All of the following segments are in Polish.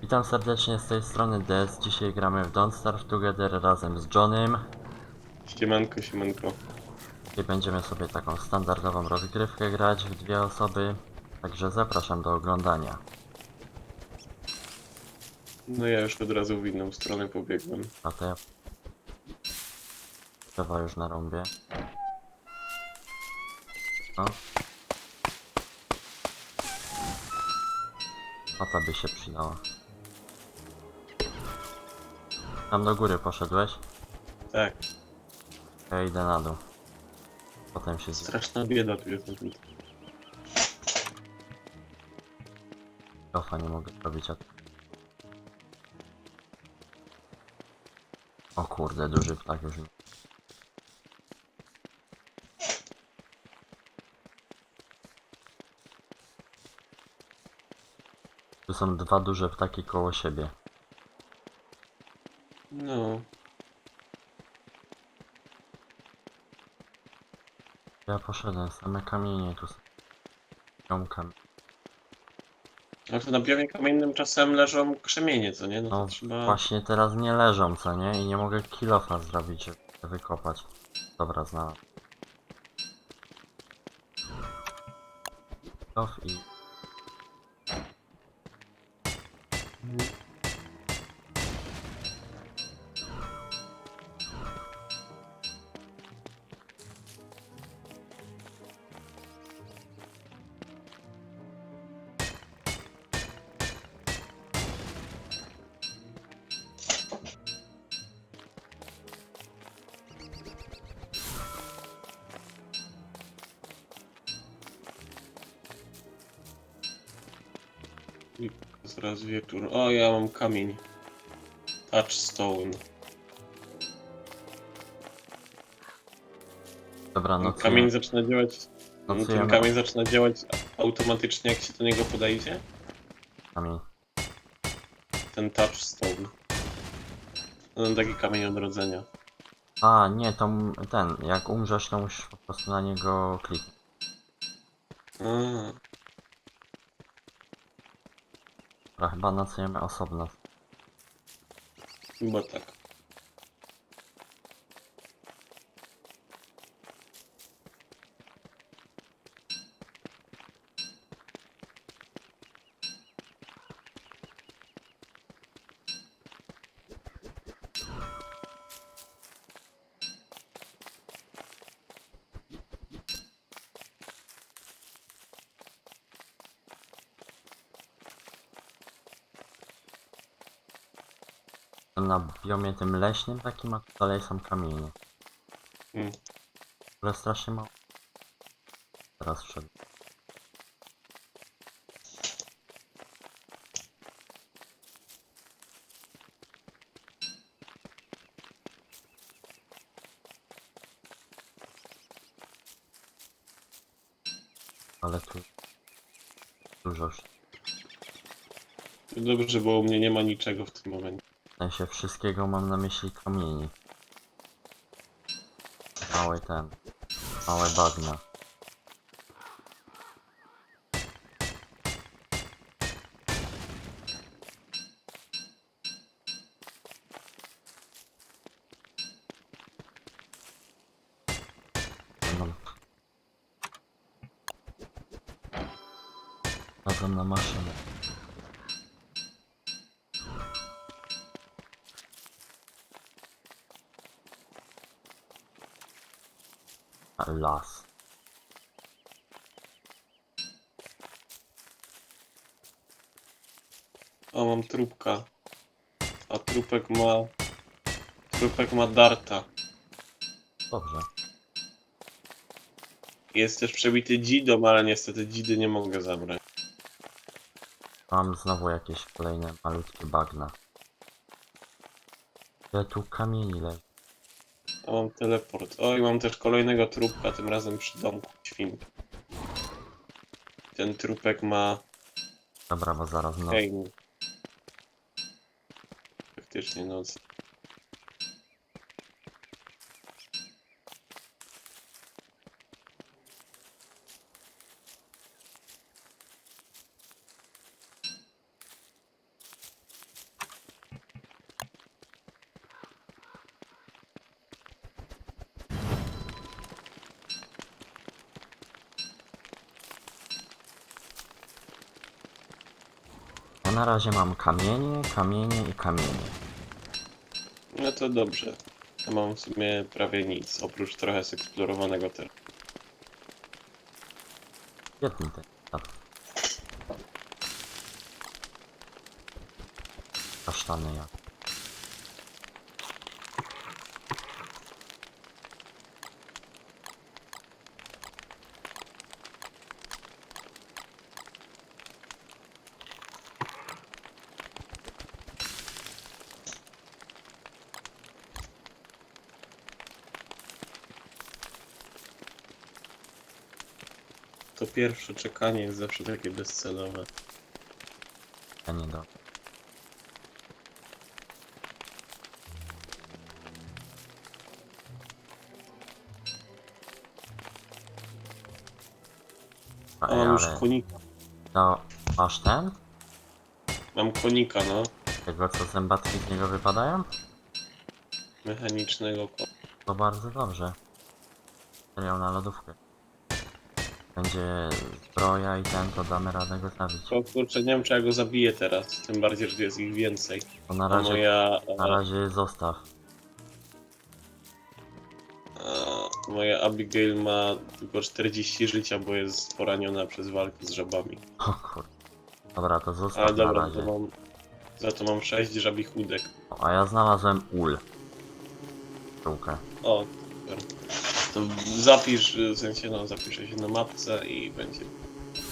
Witam serdecznie z tej strony Des. Dzisiaj gramy w Don't Starve Together razem z Johnem. Siemanko, siemanko. Dzisiaj będziemy sobie taką standardową rozgrywkę grać w dwie osoby. Także zapraszam do oglądania. No ja już od razu w inną stronę pobiegłem. A to ja... Trzeba już na rąbie. No. A ta by się przydała. Tam do góry poszedłeś? Tak, Ja idę na dół. Potem się z... straszna bieda tu jest. Ofa nie mogę zrobić, a... O kurde, duży ptak już... nie- Tu są dwa duże ptaki koło siebie. No, Ja poszedłem, same kamienie tu są. Ziomkami. a tu na biomie kamiennym czasem leżą krzemienie, co nie? No to No trzeba... właśnie teraz nie leżą, co nie? I nie mogę kilofa zrobić, żeby wykopać. Dobra, znalazłem. Kilof. I wieczór. O, ja mam kamień. Touchstone. Dobra, no kamień zaczyna działać... No, Nocujemy. ten kamień zaczyna działać automatycznie, jak się do niego podejdzie. kamień. Ten touchstone. Ten taki kamień odrodzenia. A, nie, to m- ten, jak umrzesz, to musisz po prostu na niego kliknąć. A, Chyba nocujemy osobno. chyba tak. Na biomie tym leśnym takim, a tu dalej są kamienie. Mm. Ale strasznie mało. Teraz wszedł. Ale tu dużo Dobrze, bo u mnie nie ma niczego w tym momencie. W sensie wszystkiego mam na myśli kamieni. Małe ten. Małe bagna. Las. O, mam trupka. A trupek ma... Trupek ma darta. Dobrze. Jest też przebity dzidą, ale niestety dzidy nie mogę zabrać. Mam znowu jakieś kolejne malutkie bagna. Ile tu kamieni leży? A mam teleport. O, i mam też kolejnego trupka, tym razem przy domku świnki. Ten trupek ma... Dobra, bo zaraz no. Faktycznie noc. Razie mam kamienie, kamienie i kamienie. No to dobrze. Ja mam w sumie prawie nic, oprócz trochę zeksplorowanego terenu. Świetny ten świat. Kasztany jak. To pierwsze czekanie jest zawsze takie bezcelowe. Ja nie do. A Ej, mam już konika. to masz ten? Mam konika, no. Tego co zębatki z niego wypadają? Mechanicznego ko To bardzo dobrze. Materiał na lodówkę. Będzie zbroja i ten, to damy radę go zabić. O kurczę, nie wiem czy ja go zabiję teraz. Tym bardziej, że jest ich więcej. To na A razie, moja... na razie zostaw. A, moja Abigail ma tylko 40 życia, bo jest poraniona przez walkę z żabami. O kurde. Dobra, to zostaw Ale na dobra, razie. to mam... Za to mam 6 żabich łódek. O, A ja znalazłem ul. Sztukę. O, super. To zapisz, w sensie no, zapiszę się na mapce i będzie.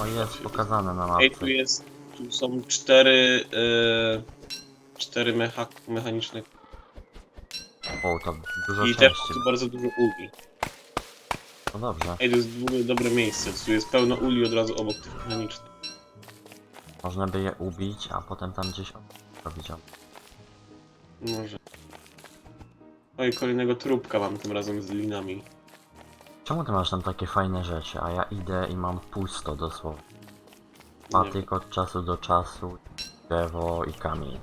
O jest pokazane na Ej, mapce. tu jest, tu są cztery, yy, cztery mecha, mechaniczne O, to dużo i też części. tu bardzo dużo uli. No dobrze. Ej, to jest w ogóle dobre miejsce, tu jest pełno uli od razu obok tych mechanicznych. Można by je ubić, a potem tam gdzieś robić. o- Może. Oj, kolejnego trupka mam tym razem z linami. Czemu ty masz tam takie fajne rzeczy, a ja idę i mam pusto dosłownie. Nie Patyk od czasu do czasu, drzewo i kamień.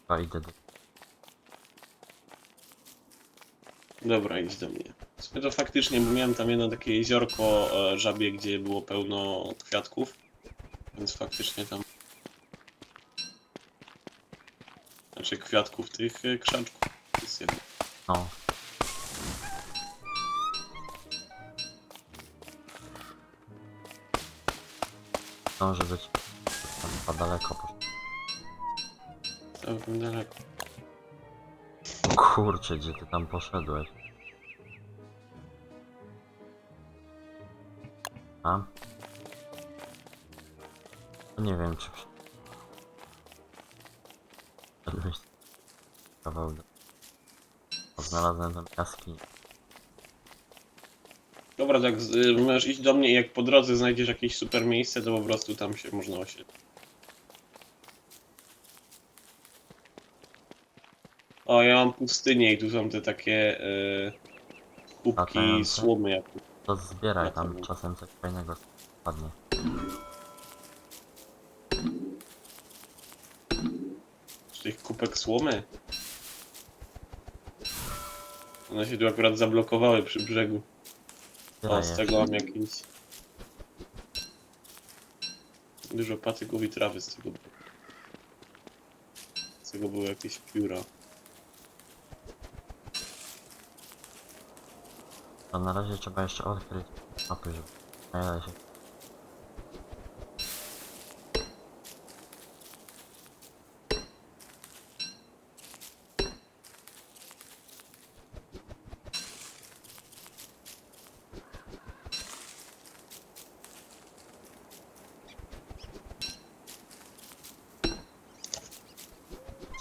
Chyba idę do... Dobra, idź do mnie. Sumie to faktycznie, bo miałem tam jedno takie jeziorko e, żabie, gdzie było pełno kwiatków. Więc faktycznie tam... Znaczy kwiatków tych e, krzaczków. Jest jedno. No. Zdąży być tam chyba daleko. Całkiem daleko. O kurczę, gdzie ty tam poszedłeś? A? No Nie wiem, czy... kawał do... Znalazłem tam jaskini. Dobra, tak, z- y, możesz iść do mnie i jak po drodze znajdziesz jakieś super miejsce, to po prostu tam się można osiedlić. O, ja mam pustynię i tu są te takie y, kubki Latające? słomy jak To zbieraj tam, czasem coś fajnego spadnie. tych kubek słomy. One się tu akurat zablokowały przy brzegu. Zbieraj O, z je. tego mam jakiś... Dużo patyków i trawy z tego było. Z tego były jakieś pióra. To na razie trzeba jeszcze odkryć mapy, żeby... Da się.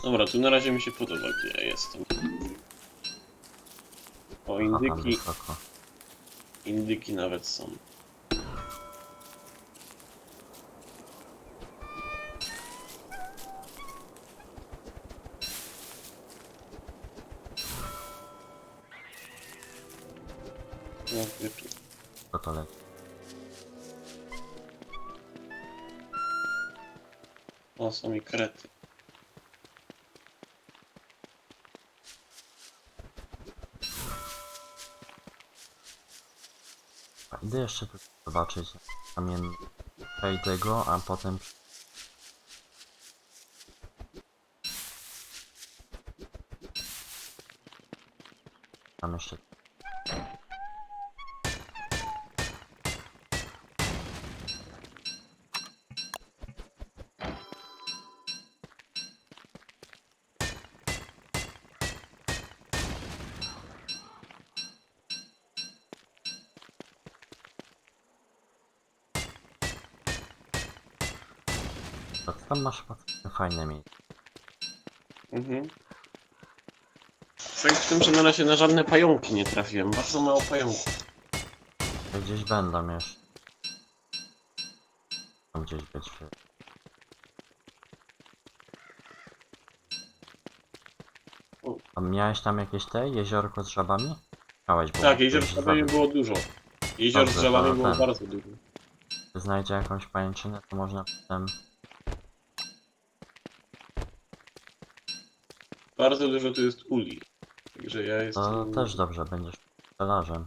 Dobra, tu na razie mi się podoba, gdzie ja jestem. O, indyki, indyki nawet są. To to leci. O, są i krety. Idę jeszcze zobaczyć kamienny przejdę go, a potem tam jeszcze tam masz fajne miejsce. Mhm. Fakt w tym, że na razie na żadne pająki nie trafiłem. Bardzo mało pająków. Gdzieś będą jeszcze. Tam gdzieś być. A miałeś tam jakieś te jeziorko z żabami? Miałeś, bo Tak, jezior z żabami było dużo. Jezior z Dobrze, żabami to było ten. bardzo dużo. znajdzie jakąś pajęczynę, to można potem... Bardzo dużo tu jest uli. Także ja jestem... To też dobrze, będziesz pszczelarzem.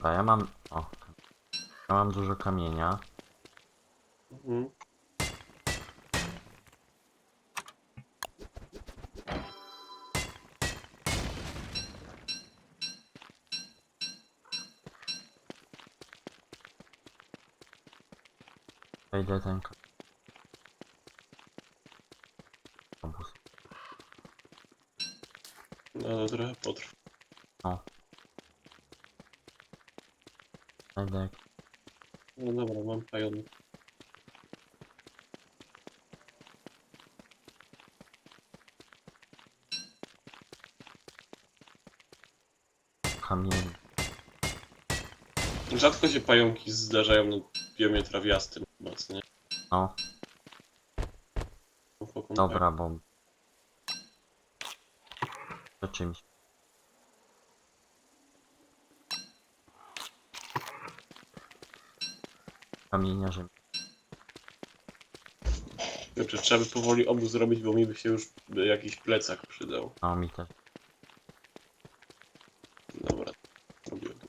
A ja mam... O. Ja mam dużo kamienia. Mhm. Wejdę ten... Obóz. No to trochę potrwa. Wejdę jak... No dobra, mam pająk. kamień. Rzadko się pająki zdarzają na biomie trawiastym nie? No, dobra, bo... To czymś. Kamienia, że... Znaczy, trzeba by powoli obóz zrobić, bo mi by się już jakiś plecak przydał. No, mi też. Dobra, robię to.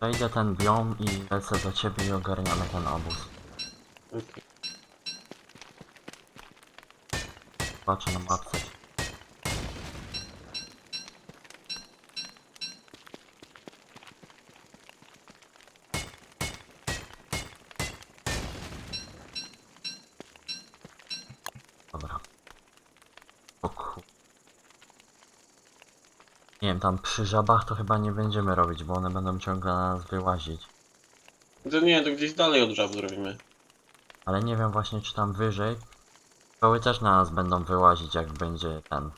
Wejdę ten biom i lecę do ciebie i ogarniamy ten obóz. Patrzę na mapce. Nie wiem, tam przy żabach to chyba nie będziemy robić, bo one będą ciągle na nas wyłazić. To nie, to gdzieś dalej od żab zrobimy. Ale nie wiem właśnie czy tam wyżej. Szkoły też na nas będą wyłazić jak będzie ten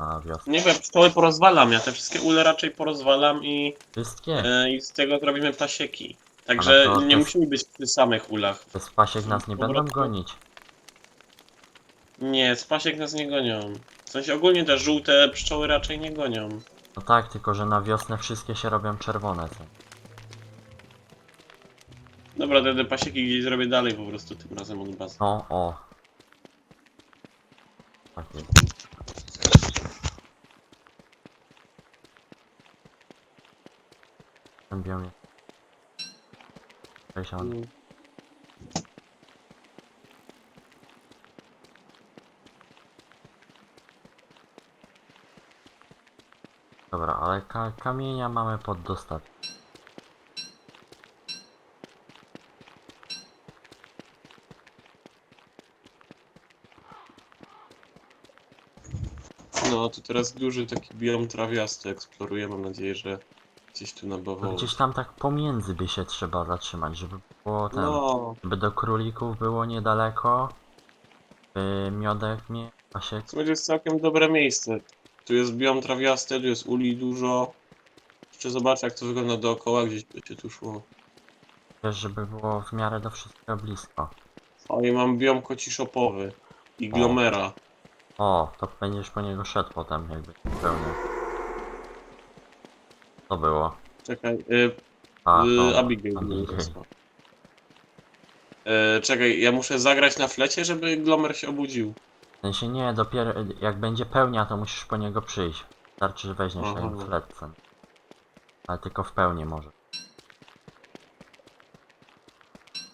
na wiosnę. Nie wiem, pszczoły porozwalam, ja te wszystkie ule raczej porozwalam i, Wszystkie. e, i z tego zrobimy pasieki. Także to- nie musimy być przy samych ulach. Te spasiek nas nie po będą prostu- gonić. Nie, z pasiek nas nie gonią. W sensie ogólnie te żółte pszczoły raczej nie gonią. No tak, tylko że na wiosnę wszystkie się robią czerwone. Co? Dobra, te, te pasieki gdzieś zrobię dalej po prostu tym razem od bazy. No, o. Tak jest. Ten biom jest. 60. Mm. Dobra, ale ka kamienia mamy pod dostatkiem. No, to teraz duży taki biom trawiasty eksploruje. Mam nadzieję, że gdzieś tu na Bawołu. gdzieś tam tak pomiędzy by się trzeba zatrzymać, żeby było ten. No, Żeby do królików było niedaleko. By miodek nie. Pasiek. to będzie całkiem dobre miejsce. Tu jest biom trawiasty, tu jest uli dużo. Jeszcze zobaczę jak to wygląda dookoła, gdzieś by się tu szło. Też, żeby było w miarę do wszystkiego blisko. O, i mam biom kociszopowy. I glomera. O, to będziesz po niego szedł potem, jakby pełny. To było. Czekaj, y, A, y, Abigail. Abigail. Y, czekaj, ja muszę zagrać na flecie, żeby Glomer się obudził. W sensie nie, dopiero jak będzie pełnia, to musisz po niego przyjść. Wystarczy, że weźmiesz Aha. ten fletcen. Ale tylko w pełni może.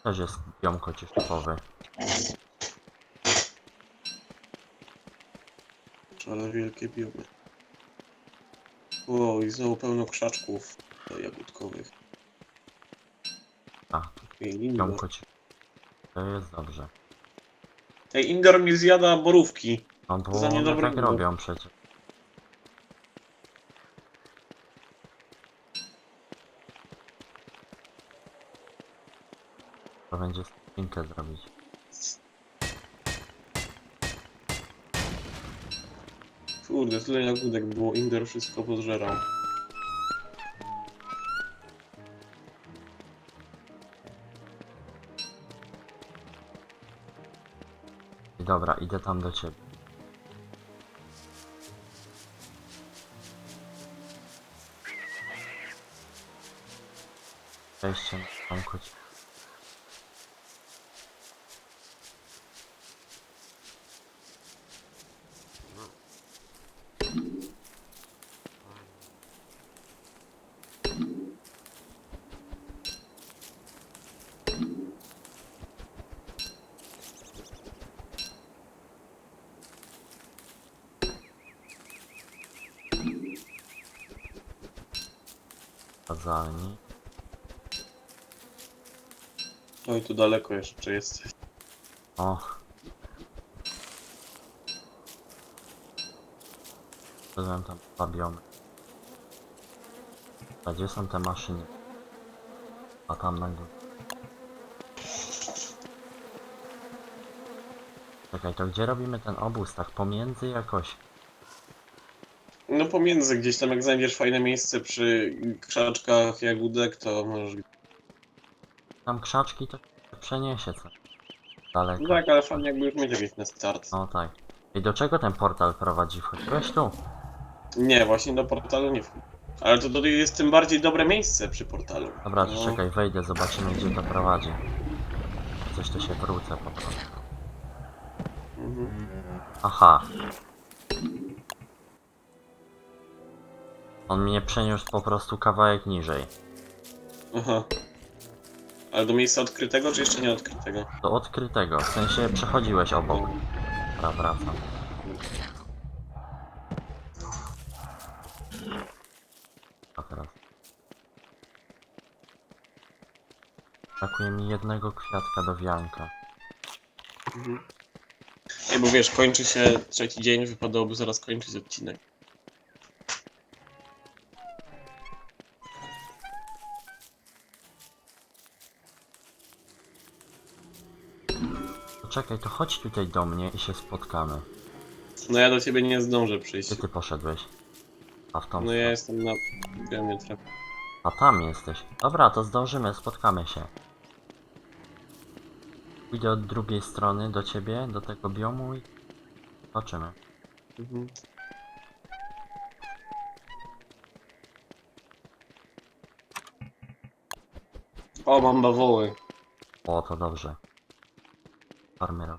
Też jest biomko typowy. Ale wielkie biomy. O, i znowu pełno krzaczków e, jagódkowych. A, biomko ci... To jest dobrze. Ej, indoor mi zjada borówki. No bo Za one niedobre tak było. robią przecież. To będzie spinkę zrobić. Kurde, tyle jagódek było, indoor wszystko podżerał. Dobra, idę tam do ciebie. Wejście na zamku Kazalni. Oj, tu daleko jeszcze jesteś. Och. Byłem tam zabiony. A gdzie są te maszyny? A tam na górze. Czekaj, to gdzie robimy ten obóz? Tak pomiędzy jakoś? No pomiędzy gdzieś tam, jak znajdziesz fajne miejsce przy krzaczkach jagódek, to możesz... Tam krzaczki to przeniesie co? Daleko. No tak, ale fajnie jakby już mieć jakieś na start. No tak. I do czego ten portal prowadzi? Wchodziłeś tu? Nie, właśnie do portalu nie wchodź. Ale to, to jest tym bardziej dobre miejsce przy portalu. Dobra, to No. czekaj, wejdę, zobaczymy gdzie to prowadzi. Coś to się wrócę po prostu. Mhm. Aha. On mnie przeniósł po prostu kawałek niżej. Aha. Ale do miejsca odkrytego, czy jeszcze nie odkrytego? Do odkrytego, w sensie przechodziłeś obok. Dobra, wracam. A teraz. Brakuje mi jednego kwiatka do wianka. Mhm. Nie, bo wiesz, kończy się trzeci dzień, wypadałoby zaraz kończyć odcinek. Czekaj, to chodź tutaj do mnie i się spotkamy. No ja do ciebie nie zdążę przyjść. Gdzie ty poszedłeś? A w tą No ja jestem na. A tam jesteś. Dobra, to zdążymy, spotkamy się. Pójdę od drugiej strony do ciebie, do tego biomu i zobaczymy. Mhm. O, mam bawoły. O, to dobrze. Farmero.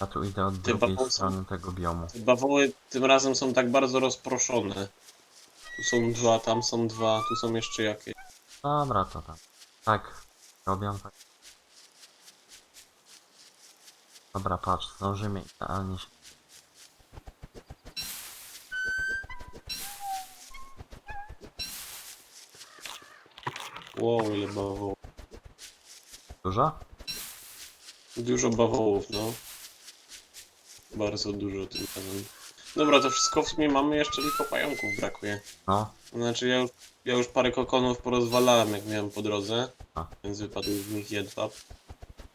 A tu idę od drugiej bawoły są- strony tego biomu. Te bawoły tym razem są tak bardzo rozproszone. Tu są dwa, tam są dwa, tu są jeszcze jakieś. Dobra, to tam. Tak, robią tak. Dobra, patrz, zdążymy idealnie się. Wow, ile bawołów. Dużo? Dużo bawołów, no. Bardzo dużo tym razem. Dobra, to wszystko w sumie mamy, jeszcze tylko pająków brakuje. No, Znaczy ja już, ja już parę kokonów porozwalałem jak miałem po drodze, A. więc wypadł z nich jedwab.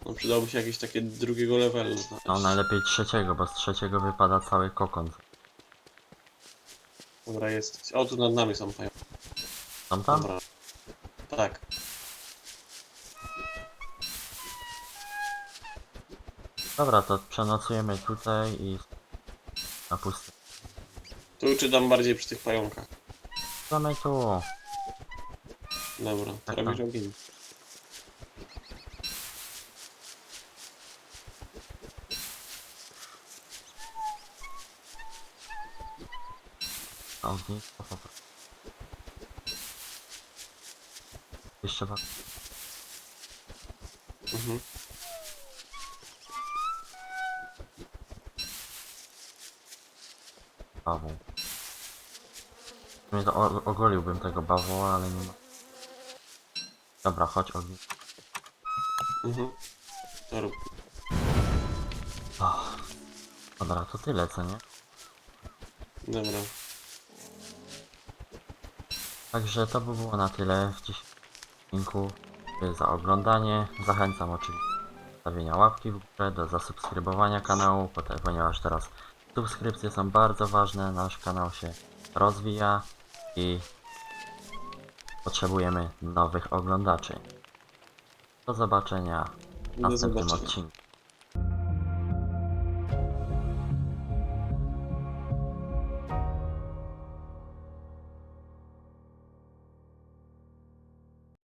No przydałoby się jakieś takie drugiego levelu znaleźć. no najlepiej trzeciego, bo z trzeciego wypada cały kokon. Dobra, jest. O, tu nad nami są pająki. Są tam? Dobra. Tak. Dobra, to przenocujemy tutaj i na pusty. Tu czy dam bardziej przy tych pająkach? Damy tu. Dobra, to Tak, robisz tak. ogień. Ognisko po prostu. Wa- Mhm. bawą. W sumie to o- ogoliłbym tego bawoła, ale nie ma. Dobra, chodź ogni. Mhm. To rób. Dobra, to tyle, co nie? Dobra. Także to by było na tyle w dzisiejszym odcinku. Za oglądanie. Zachęcam oczywiście do stawienia łapki w górę, do zasubskrybowania kanału, ponieważ teraz subskrypcje są bardzo ważne. Nasz kanał się rozwija i potrzebujemy nowych oglądaczy. Do zobaczenia w następnym zobaczenia. odcinku.